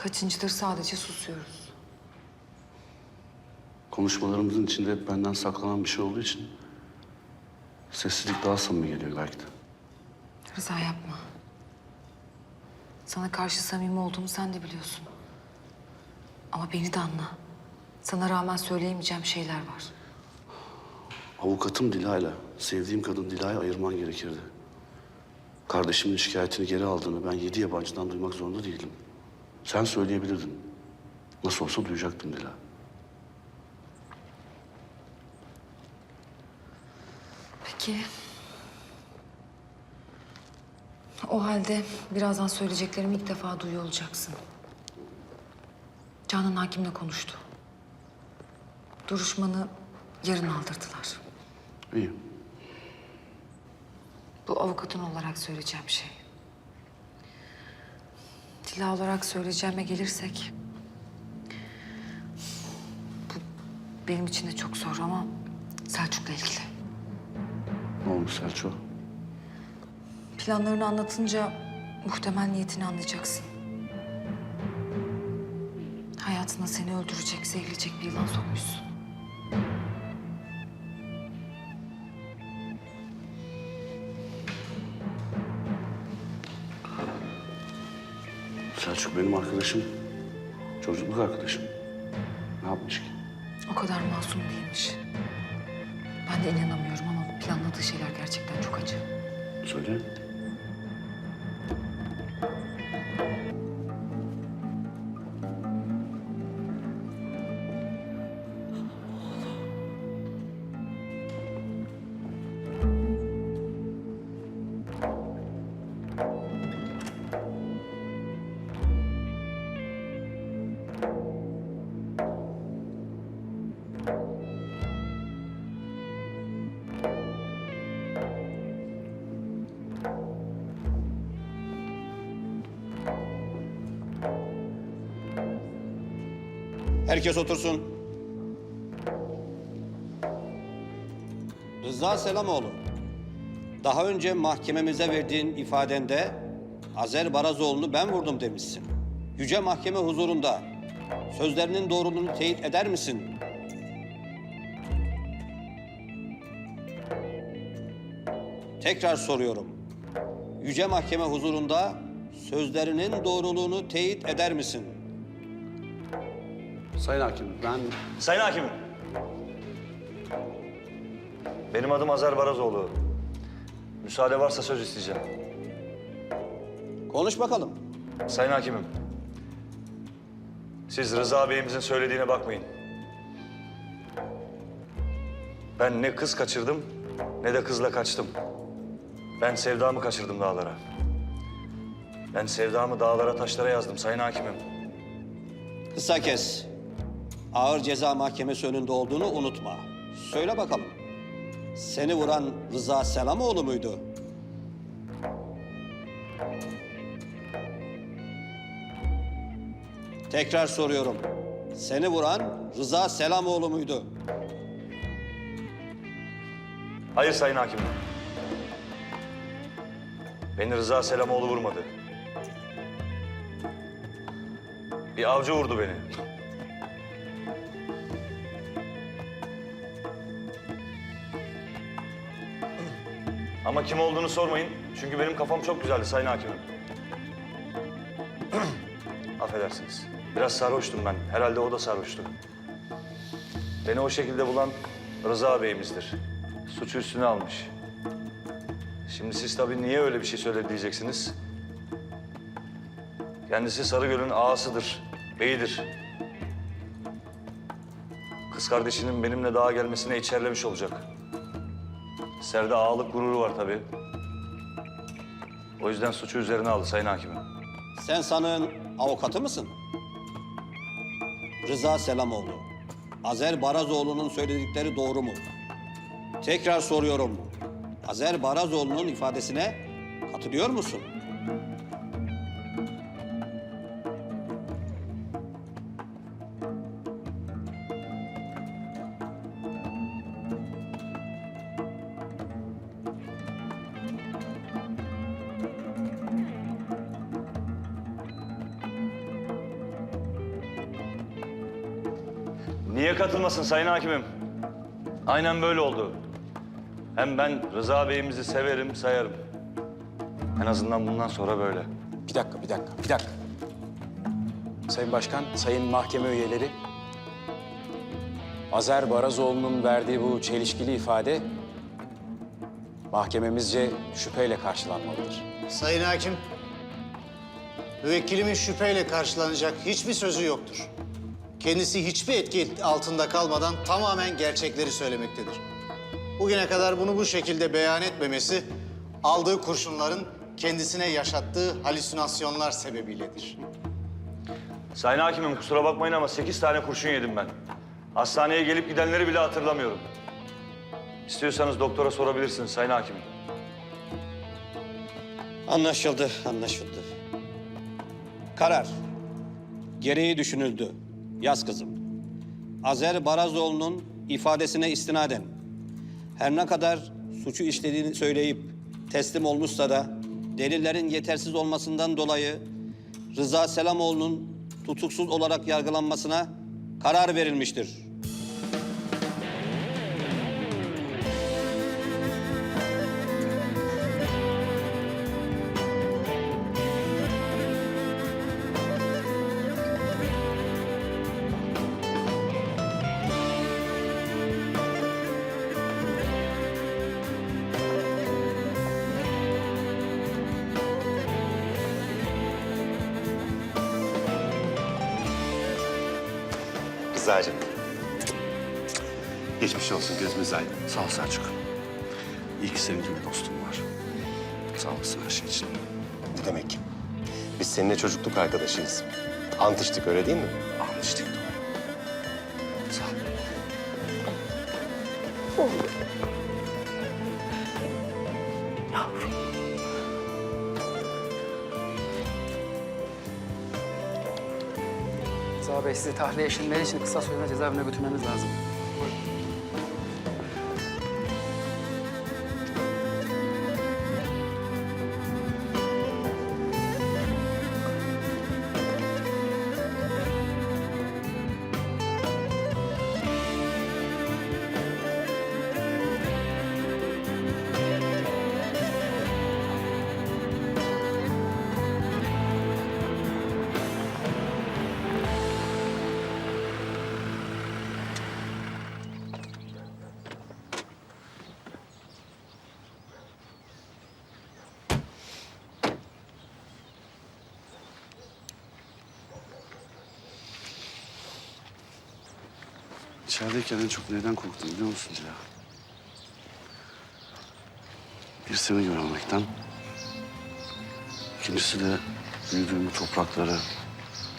Kaçıncıdır sadece susuyoruz. Konuşmalarımızın içinde hep benden saklanan bir şey olduğu için sessizlik daha samimi geliyor belki de. Rıza yapma. Sana karşı samimi olduğumu sen de biliyorsun. Ama beni de anla. Sana rağmen söyleyemeyeceğim şeyler var. Avukatım Dila'yla, sevdiğim kadın Dila'yı ayırman gerekirdi. Kardeşimin şikayetini geri aldığını ben yedi yabancıdan duymak zorunda değildim. Sen söyleyebilirdin. Nasıl olsa duyacaktım Dila. Peki. O halde birazdan söyleyeceklerimi ilk defa duyuyor olacaksın. Canan hakimle konuştu. Duruşmanı yarın aldırdılar. İyi. Bu avukatın olarak söyleyeceğim şey. Dila olarak söyleyeceğime gelirsek... Bu benim için de çok zor ama Selçuk'la ilgili. Ne olmuş Selçuk? Planlarını anlatınca muhtemel niyetini anlayacaksın. Hayatına seni öldürecek, zehirleyecek bir yılan sokmuşsun. Selçuk benim arkadaşım. Çocukluk arkadaşım. Ne yapmış ki? O kadar masum değilmiş. Ben de inanamıyorum ama bu planladığı şeyler gerçekten çok acı. Söyle. Herkes otursun. Rıza Selamoğlu. Daha önce mahkememize verdiğin ifadende Azer Barazoğlu'nu ben vurdum demişsin. Yüce Mahkeme huzurunda sözlerinin doğruluğunu teyit eder misin? Tekrar soruyorum. Yüce Mahkeme huzurunda sözlerinin doğruluğunu teyit eder misin? Sayın Hakim ben Sayın Hakimim. Benim adım Azer Barazoğlu. Müsaade varsa söz isteyeceğim. Konuş bakalım. Sayın Hakimim. Siz Rıza Bey'imizin söylediğine bakmayın. Ben ne kız kaçırdım ne de kızla kaçtım. Ben sevdamı kaçırdım dağlara. Ben sevdamı dağlara taşlara yazdım Sayın Hakimim. Kısa kes. Ağır ceza mahkemesi önünde olduğunu unutma. Söyle bakalım. Seni vuran Rıza Selamoğlu muydu? Tekrar soruyorum. Seni vuran Rıza Selamoğlu muydu? Hayır Sayın Hakimim. Beni Rıza Selamoğlu vurmadı. Bir avcı vurdu beni. Ama kim olduğunu sormayın. Çünkü benim kafam çok güzeldi Sayın Hakimim. Affedersiniz. Biraz sarhoştum ben. Herhalde o da sarhoştu. Beni o şekilde bulan Rıza Bey'imizdir. Suçu üstüne almış. Şimdi siz tabii niye öyle bir şey söyledi diyeceksiniz. Kendisi Sarıgöl'ün ağasıdır, beyidir. Kız kardeşinin benimle dağa gelmesine içerlemiş olacak. Serde ağalık gururu var tabii. O yüzden suçu üzerine aldı Sayın Hakimim. Sen sanığın avukatı mısın? Rıza Selamoğlu. Azer Barazoğlu'nun söyledikleri doğru mu? Tekrar soruyorum. Azer Barazoğlu'nun ifadesine katılıyor musun? Niye katılmasın Sayın Hakimim? Aynen böyle oldu. Hem ben Rıza Bey'imizi severim, sayarım. En azından bundan sonra böyle. Bir dakika, bir dakika, bir dakika. Sayın Başkan, sayın mahkeme üyeleri. Azer Barazoğlu'nun verdiği bu çelişkili ifade mahkememizce şüpheyle karşılanmalıdır. Sayın Hakim, müvekkilimin şüpheyle karşılanacak hiçbir sözü yoktur. Kendisi hiçbir etki altında kalmadan tamamen gerçekleri söylemektedir. Bugüne kadar bunu bu şekilde beyan etmemesi, aldığı kurşunların kendisine yaşattığı halüsinasyonlar sebebiyledir. Sayın Hakimim kusura bakmayın ama sekiz tane kurşun yedim ben. Hastaneye gelip gidenleri bile hatırlamıyorum. İstiyorsanız doktora sorabilirsiniz Sayın Hakimim. Anlaşıldı, anlaşıldı. Karar. Gereği düşünüldü. Yaz kızım. Azer Barazoğlu'nun ifadesine istinaden her ne kadar suçu işlediğini söyleyip teslim olmuşsa da delillerin yetersiz olmasından dolayı Rıza Selamoğlu'nun tutuksuz olarak yargılanmasına karar verilmiştir. Gözümüz aydın. Sağ ol Selçuk. İyi ki senin gibi dostum var. Sağ olasın her şey için. Ne demek? Biz seninle çocukluk arkadaşıyız. Ant içtik öyle değil mi? Almıştık doğru. Sağ ol. Rıza Bey sizi tahliye işlemleri için kısa sürede cezaevine götürmemiz lazım. İçerideyken en çok neden korktum biliyor musun Dila? Bir seni görmekten. İkincisi de büyüdüğüm bu toprakları,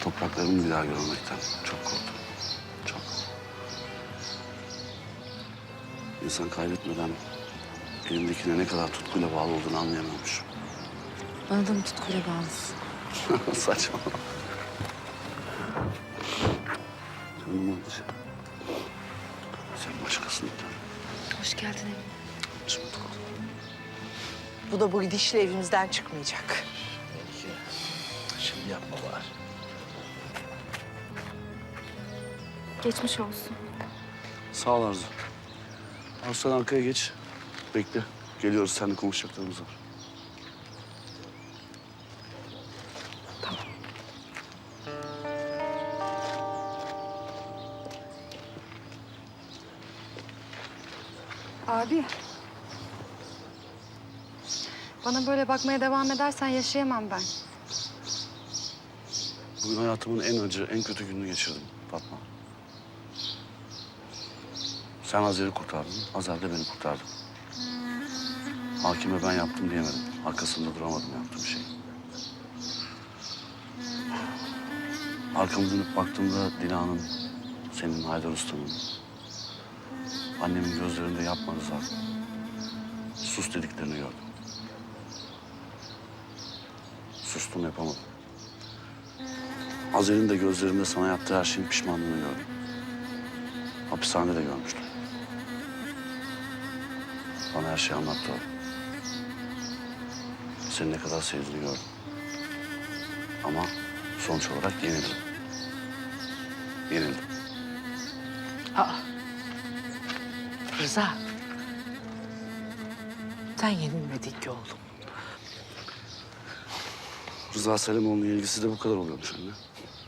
topraklarımı bir daha görmekten çok korktum. Çok. İnsan kaybetmeden elindekine ne kadar tutkuyla bağlı olduğunu anlayamamış. Bana da mı tutkuyla bağlısın? Saçma. Canım acı. Sen Hoş geldin ol. Bu da bu gidişle evimizden çıkmayacak. Şimdi yapma var. Geçmiş olsun. Sağ ol Arzu. Arzu sen arkaya geç. Bekle. Geliyoruz. Seninle konuşacaklarımız var. Abi. Bana böyle bakmaya devam edersen yaşayamam ben. Bugün hayatımın en acı, en kötü gününü geçirdim Fatma. Sen Azer'i kurtardın, Azer de beni kurtardı. Hakime ben yaptım diyemedim. Arkasında duramadım yaptığım şey. Arkamı dönüp baktığımda Dila'nın, senin Haydar Usta'nın, annemin gözlerinde yapma Rıza. Sus dediklerini gördüm. Sustum yapamadım. Azer'in de gözlerinde sana yaptığı her şeyin pişmanlığını gördüm. Hapishanede de görmüştüm. Bana her şeyi anlattı o. Seni ne kadar sevdiğini gördüm. Ama sonuç olarak yenildim. Yenildim. Rıza. Sen yenilmedin ki oğlum. Rıza Selemoğlu'nun ilgisi de bu kadar oluyormuş anne.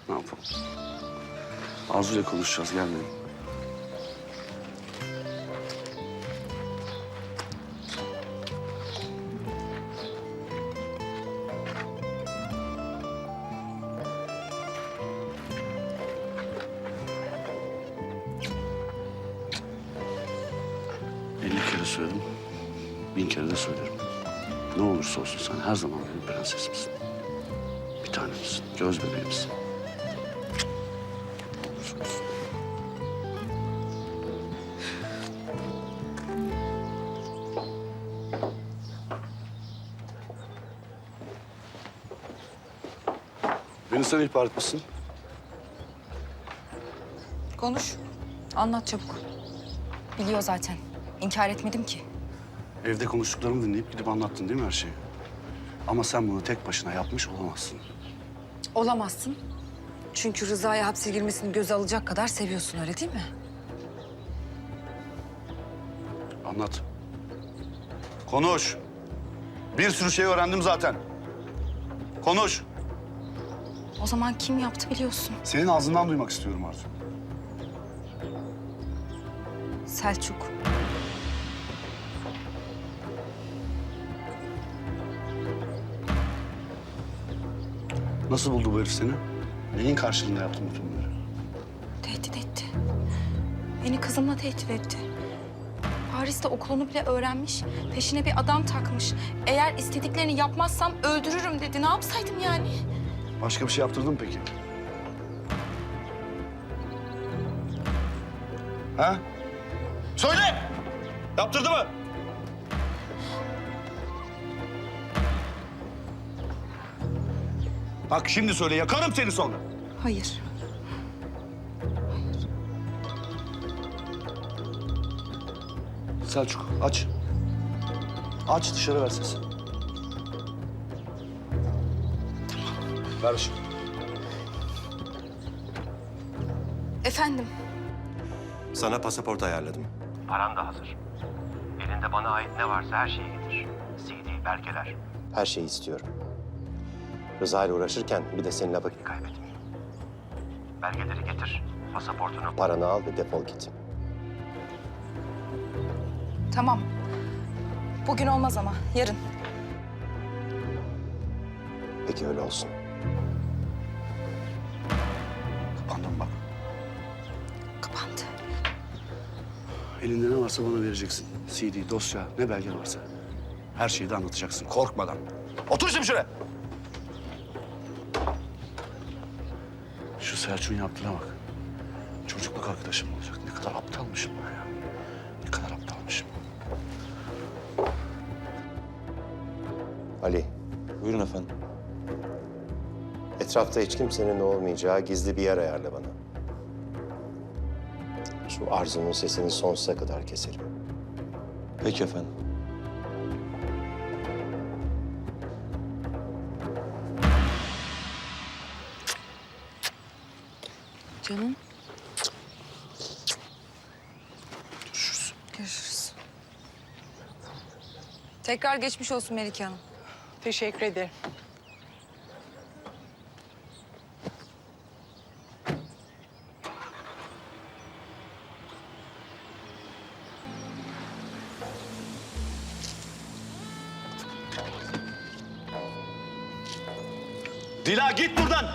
Ne yapalım? Arzu'yla konuşacağız, gel kere söyledim, bin kere de söylerim. Ne olursa olsun sen her zaman benim prensesimsin. Bir tanemsin, göz bebeğimsin. Beni sen ihbar etmişsin. Konuş. Anlat çabuk. Biliyor zaten. İnkar etmedim ki. Evde konuştuklarımı dinleyip gidip anlattın değil mi her şeyi? Ama sen bunu tek başına yapmış olamazsın. Olamazsın. Çünkü Rıza'ya hapse girmesini göze alacak kadar seviyorsun öyle değil mi? Anlat. Konuş. Bir sürü şey öğrendim zaten. Konuş. O zaman kim yaptı biliyorsun. Senin ağzından duymak istiyorum Arzu. Selçuk. Nasıl buldu bu herif seni? Neyin karşılığında yaptın bütün bunları? Tehdit etti. Beni kızımla tehdit etti. Paris'te okulunu bile öğrenmiş. Peşine bir adam takmış. Eğer istediklerini yapmazsam öldürürüm dedi. Ne yapsaydım yani? Başka bir şey yaptırdın mı peki? Ha? Söyle! Yaptırdı mı? Bak şimdi söyle, yakarım seni sonra. Hayır. Selçuk, aç. Aç, dışarı ver sesi. Ver ışığı. Efendim. Sana pasaport ayarladım. Paran da hazır. Elinde bana ait ne varsa her şeyi getir. CD, belgeler. Her şeyi istiyorum. Rıza ile uğraşırken bir de seninle vakit Kaybetme. Belgeleri getir. Pasaportunu. paranı al ve defol git. Tamam. Bugün olmaz ama yarın. Peki öyle olsun. Kapandım bak. Kapandı. Elinde ne varsa bana vereceksin. CD, dosya, ne belge varsa. Her şeyi de anlatacaksın, korkmadan. Otur şimdi şuraya. Selçuk'un yaptığına bak. Çocukluk arkadaşım olacak. Ne kadar aptalmışım ben ya. Ne kadar aptalmışım. Ali, Buyurun efendim. etrafta hiç kimsenin olmayacağı gizli bir yer ayarla bana. Şu Arzu'nun sesini sonsuza kadar keselim. Peki efendim. Tekrar geçmiş olsun Melike Hanım. Teşekkür ederim. Dila git buradan.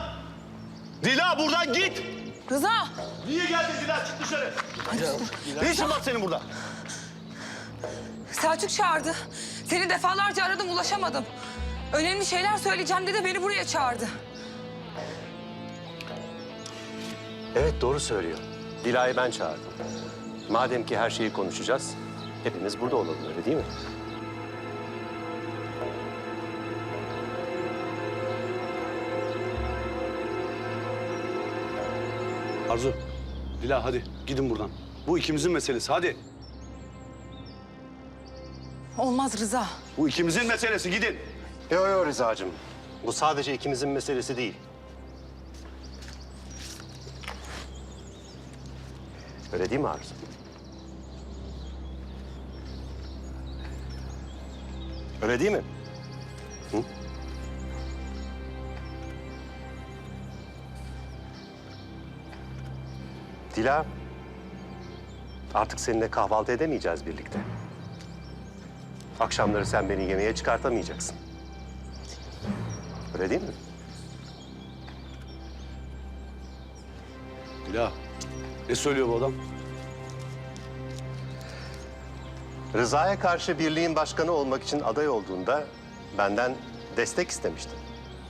Dila buradan git. Rıza! Niye geldin Dila? Çık dışarı. Ne işin var senin burada? Selçuk çağırdı. Seni defalarca aradım ulaşamadım. Önemli şeyler söyleyeceğim dedi beni buraya çağırdı. Evet doğru söylüyor. Dila'yı ben çağırdım. Madem ki her şeyi konuşacağız, hepimiz burada olalım öyle değil mi? Arzu, Dila hadi gidin buradan. Bu ikimizin meselesi hadi. Olmaz Rıza. Bu ikimizin meselesi gidin. Yo yo Rıza'cığım. Bu sadece ikimizin meselesi değil. Öyle değil mi Arzu? Öyle değil mi? Hı? Dila, artık seninle kahvaltı edemeyeceğiz birlikte. Akşamları sen beni yemeğe çıkartamayacaksın. Öyle değil mi? Dila, ne söylüyor bu adam? Rıza'ya karşı birliğin başkanı olmak için aday olduğunda benden destek istemiştin.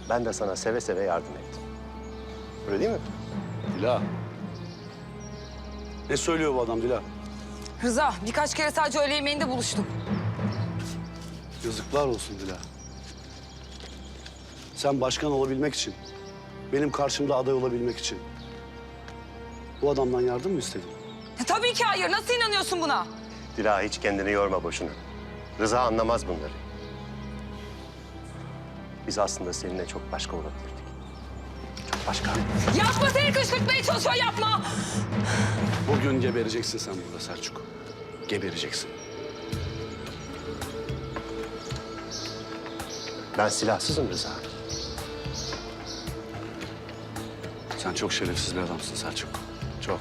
Ben de sana seve seve yardım ettim. Öyle değil mi? Dila. Ne söylüyor bu adam Dila? Rıza birkaç kere sadece öğle yemeğinde buluştuk. Yazıklar olsun Dila. Sen başkan olabilmek için, benim karşımda aday olabilmek için bu adamdan yardım mı istedin? tabii ki hayır. Nasıl inanıyorsun buna? Dila hiç kendini yorma boşuna. Rıza anlamaz bunları. Biz aslında seninle çok başka olabilirdik. Çok başka. Yapma seni kışkırtmaya çalışıyor yapma. Bugün gebereceksin sen burada Selçuk. Gebereceksin. Ben silahsızım Rıza. Sen çok şerefsiz bir adamsın Selçuk. Çok.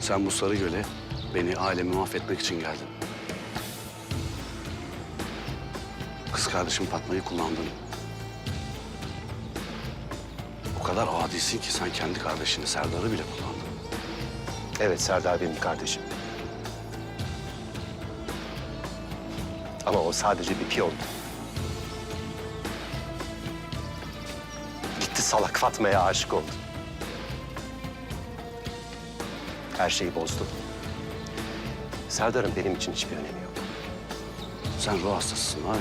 Sen bu Sarıgöl'e beni, ailemi mahvetmek için geldin. Kız kardeşim Fatma'yı kullandın. O kadar adisin ki sen kendi kardeşini Serdar'ı bile kullandın. Evet Serdar benim kardeşim. Ama o sadece bir piyondu. Gitti salak Fatma'ya aşık oldu. Her şeyi bozdu. Serdar'ın benim için hiçbir önemi yok. Sen ruh hastasısın var.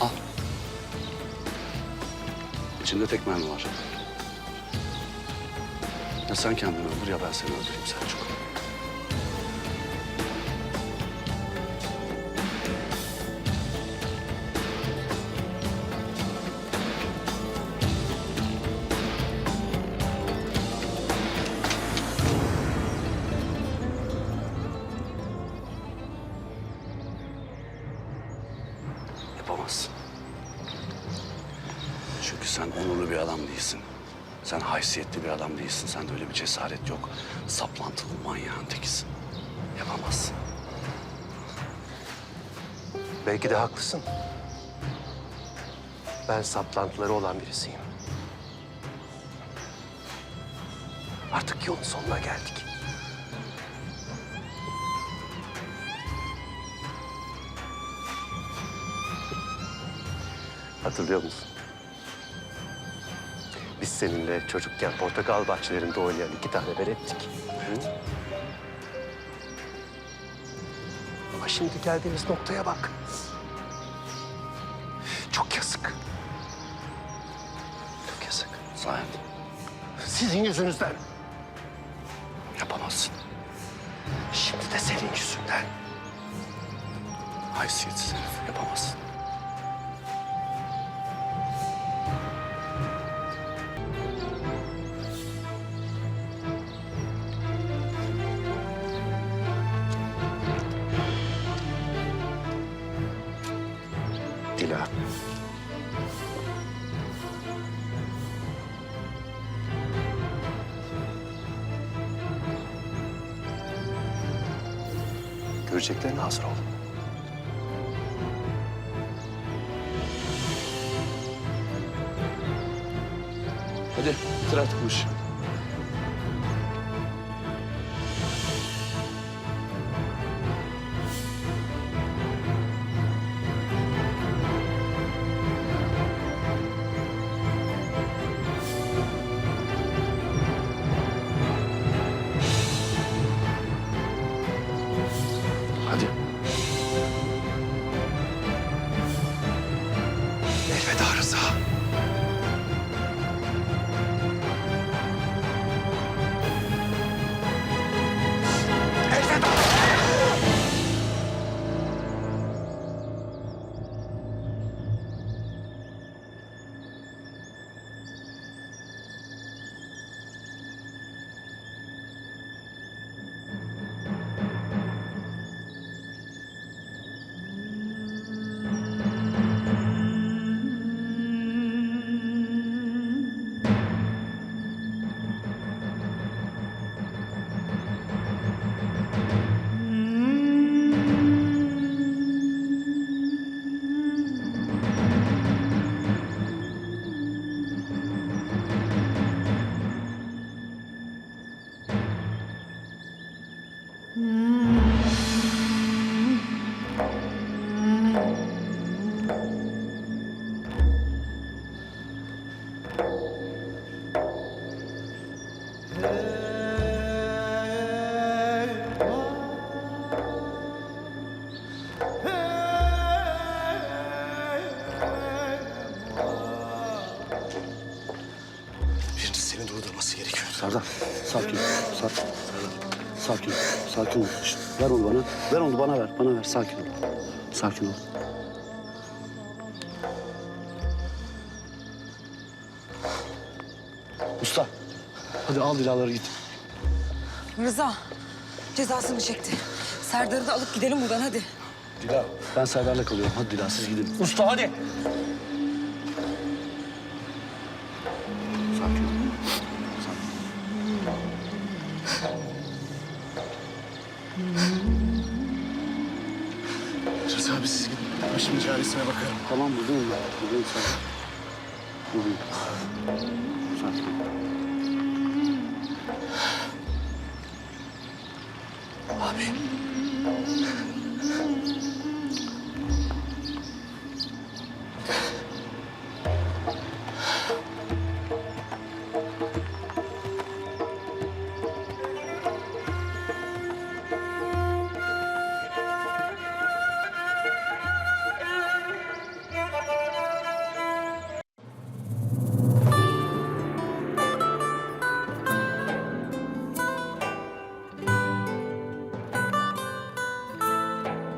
Al. İçinde tek mermi var. Ya sen kendini öldür ya ben seni öldüreyim Selçuk. Sen onurlu bir adam değilsin. Sen haysiyetli bir adam değilsin. Sende öyle bir cesaret yok. Saplantılı manyağın tekisin. Yapamazsın. Belki de haklısın. Ben saplantıları olan birisiyim. Artık yolun sonuna geldik. Hatırlıyor musun? Seninle çocukken portakal bahçelerinde oynayan iki tane velettik. Hı? Ama şimdi geldiğimiz noktaya bak. Çok yazık. Çok yazık. Sayende Sizin yüzünüzden. yapamazsın. Şimdi de senin yüzünden. Haysiyetsiz Dila. Göreceklerine hazır ol. Hadi bitir artık bu işi. Serdar, sakin. Sakin. Sakin sakin ol. Şişt, ver onu bana. Ver onu bana ver, bana ver. Sakin ol. Sakin ol. Usta, hadi al Dilaları git. Rıza cezasını çekti. Serdar'ı da alıp gidelim buradan hadi. Dila, ben Serdar'la kalıyorum. Hadi Dila, siz gidin. Usta hadi. Tamam buldum onları. Buldum sen. Buldum. Sakin. Abi.